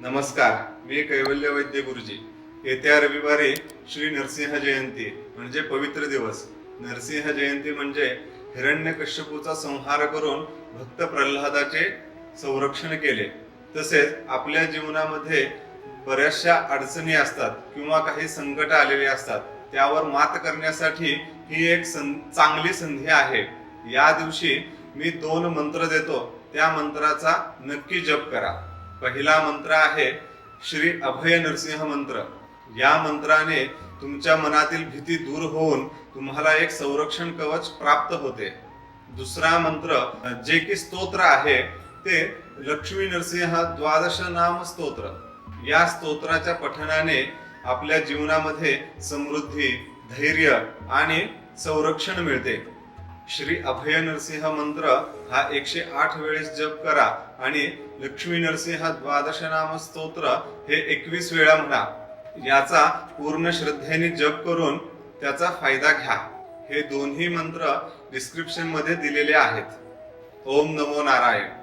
नमस्कार मी कैवल्य वैद्य गुरुजी. येत्या रविवारी श्री नरसिंह जयंती म्हणजे पवित्र दिवस. नरसिंह जयंती म्हणजे हिरण्यकश्यपूचा संहार करून भक्त प्रल्हादाचे संरक्षण केले. तसेच आपल्या जीवनामध्ये बऱ्याचशा अडचणी असतात किंवा काही संकट आलेले असतात त्यावर मात करण्यासाठी ही एक सं चांगली संधी आहे. या दिवशी मी दोन मंत्र देतो त्या मंत्राचा नक्की जप करा. पहिला मंत्र आहे श्री अभय नरसिंह मंत्र. या मंत्राने तुमच्या मनातील भीती दूर होऊन तुम्हाला एक संरक्षण कवच प्राप्त होते. दुसरा मंत्र जे की स्तोत्र आहे ते लक्ष्मी नरसिंह द्वादश नाम स्तोत्र. या स्तोत्राच्या पठणाने आपल्या जीवनामध्ये समृद्धी धैर्य आणि संरक्षण मिळते. श्री अभय नरसिंह मंत्र हा एकशे आठ वेळेस जप करा आणि लक्ष्मी नरसिंह द्वादश नाम स्तोत्र हे एकवीस वेळा म्हणा. याचा पूर्ण श्रद्धेने जप करून त्याचा फायदा घ्या. हे दोन्ही मंत्र डिस्क्रिप्शनमध्ये दिलेले आहेत. ओम नमो नारायण.